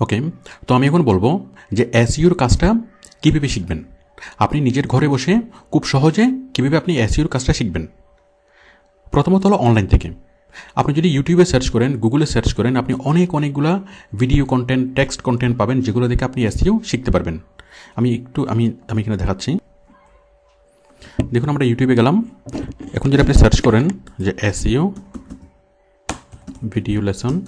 ওকে তো আমি এখন বলব যে এসইউর কাজটা কীভাবে শিখবেন? আপনি নিজের ঘরে বসে খুব সহজে কীভাবে আপনি এসইউর কাজটা শিখবেন? প্রথমত হলো অনলাইন থেকে। আপনি যদি ইউটিউবে সার্চ করেন গুগলে সার্চ করেন, আপনি অনেক অনেকগুলা ভিডিও কন্টেন্ট টেক্সট কন্টেন্ট পাবেন যেগুলো দেখে আপনি এসইউ শিখতে পারবেন। আমি একটু, আমি আমি এখানে দেখাচ্ছি। দেখুন, আমরা ইউটিউবে গেলাম। এখন যদি আপনি সার্চ করেন যে এসইউ ভিডিও লেসন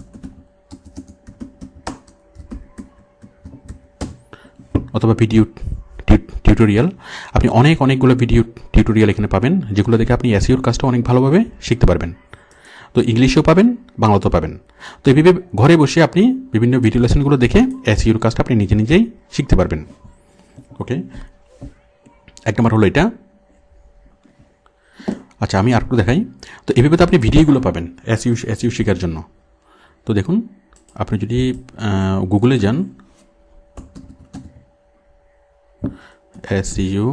অথবা ভিডিও টিউটোরিয়াল আপনি অনেক অনেকগুলো ভিডিও টিউটোরিয়াল এখানে পাবেন, যেগুলো দেখে আপনি এসইউর কাজটা অনেক ভালোভাবে শিখতে পারবেন। তো ইংলিশেও পাবেন, বাংলাতেও পাবেন। তো এইভাবে ঘরে বসে আপনি বিভিন্ন ভিডিও লেসনগুলো দেখে এসইউর কাজটা আপনি নিজে নিজেই শিখতে পারবেন। ওকে এক নম্বর হলো এটা। আচ্ছা আমি আর একটু দেখাই। তো এভাবে তো আপনি ভিডিওগুলো পাবেন এসইউ এসইউ শেখার জন্য। তো দেখুন, আপনি যদি গুগলে যান এসইউ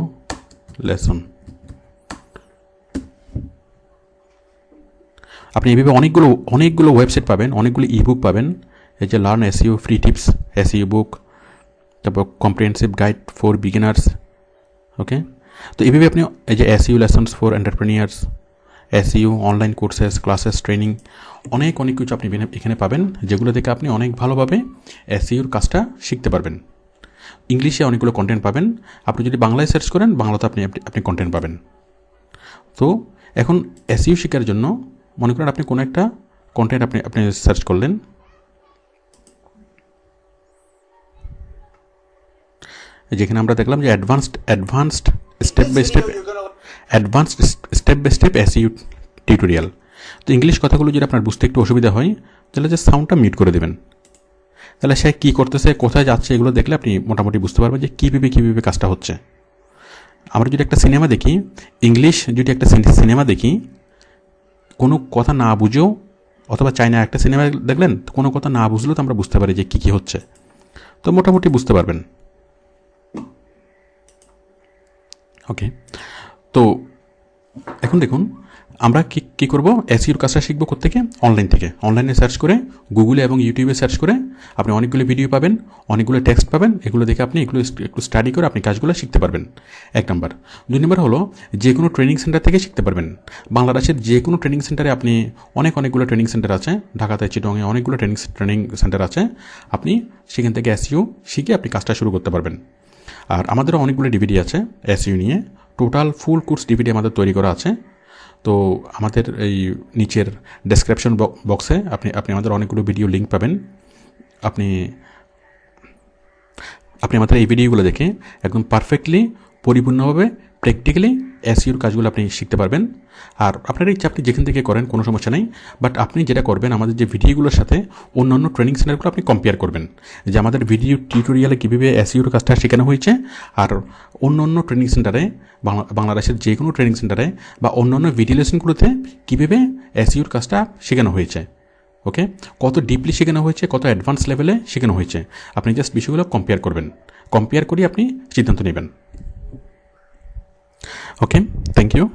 লেসন আপনি এভাবে অনেকগুলো অনেকগুলো ওয়েবসাইট পাবেন, অনেকগুলো ইবুক পাবেন। এই যে learn SEO free tips SEO book তারপর comprehensive guide for beginners okay তো এভাবে আপনি এই যে SEO lessons for entrepreneurs SEO online courses classes training অনেক অনেক কিছু আপনি এখানে পাবেন, যেগুলো থেকে আপনি অনেক ভালোভাবে এসইউর কাজটা শিখতে পারবেন। ইংলিশে অনেকগুলো কন্টেন্ট পাবেন। আপনি যদি বাংলায় সার্চ করেন, বাংলাতে আপনি, আপনি- কন্টেন্ট পাবেন। তো, এখন এসইউ শেখার জন্য মনে করেন আপনি কোনো একটা কন্টেন্ট আপনি আপনি সার্চ করলেন। যেখানে আমরা দেখলাম যে advanced advanced step by step advanced step by step S tutorial তো ইংলিশ কথাগুলো যদি আপনার বুঝতে একটু অসুবিধা হয়, তাহলে যে সাউন্ডটা মিউট করে দেবেন। তাহলে সে কী করতেছে, কোথায় যাচ্ছে এগুলো দেখলে আপনি মোটামুটি বুঝতে পারবেন যে কীভাবে কীভাবে কাজটা হচ্ছে। আমরা যদি একটা সিনেমা দেখি, ইংলিশ যদি একটা সিনেমা দেখি, কোনো কথা না বুঝেও, অথবা চাইনা একটা সিনেমা দেখলেন কোনো কথা না বুঝলেও তো আমরা বুঝতে পারি যে কী কী হচ্ছে। তো মোটামুটি বুঝতে পারবেন। ওকে তো এখন দেখুন, আমরা কী কী করব? এসিওর কাজটা শিখব থেকে অনলাইন থেকে। অনলাইনে সার্চ করে গুগলে এবং ইউটিউবে সার্চ করে আপনি অনেকগুলো ভিডিও পাবেন, অনেকগুলো টেক্সট পাবেন, এগুলো দেখে আপনি এগুলো একটু স্টাডি করে আপনি কাজগুলো শিখতে পারবেন। এক নম্বর দুই নম্বর হলো যে কোনো ট্রেনিং সেন্টার থেকে শিখতে পারবেন। বাংলাদেশের যে কোনো ট্রেনিং সেন্টারে আপনি অনেক, অনেকগুলো ট্রেনিং সেন্টার আছে। ঢাকাতে চিটংয়ে অনেকগুলো ট্রেনিং ট্রেনিং সেন্টার আছে। আপনি সেখান থেকে এসইউ শিখে আপনি কাজটা শুরু করতে পারবেন। আর আমাদেরও অনেকগুলো ডিভিডি আছে এসইউ নিয়ে। টোটাল ফুল কোর্স ডিভিডি আমাদের তৈরি করা আছে। তো আমাদের এই নিচের ডেসক্রিপশন বক্সে আপনি আপনি আমাদের অনেকগুলো ভিডিও লিঙ্ক পাবেন। আপনি আপনি আমাদের এই ভিডিওগুলো দেখে একদম পারফেক্টলি পরিপূর্ণভাবে প্র্যাকটিক্যালি এসইউর কাজগুলো আপনি শিখতে পারবেন। আর আপনার ইচ্ছা, আপনি যেখান থেকে করেন, কোনো সমস্যা নেই। বাট আপনি যেটা করবেন, আমাদের যে ভিডিওগুলোর সাথে অন্যান্য ট্রেনিং সেন্টারগুলো আপনি কম্পেয়ার করবেন। যে আমাদের ভিডিও টিউটোরিয়ালে কীভাবে এসইউর কাজটা শেখানো হয়েছে, আর অন্য অন্য ট্রেনিং সেন্টারে বাংলা, বাংলাদেশের যে কোনো ট্রেনিং সেন্টারে বা অন্যান্য ভিডিও লেসনগুলোতে কীভাবে এসইউর কাজটা শেখানো হয়েছে। ওকে কত ডিপলি শেখানো হয়েছে, কত অ্যাডভান্স লেভেলে শেখানো হয়েছে। আপনি জাস্ট বিষয়গুলো কম্পেয়ার করবেন। কম্পেয়ার করে আপনি সিদ্ধান্ত নেবেন। okay thank you.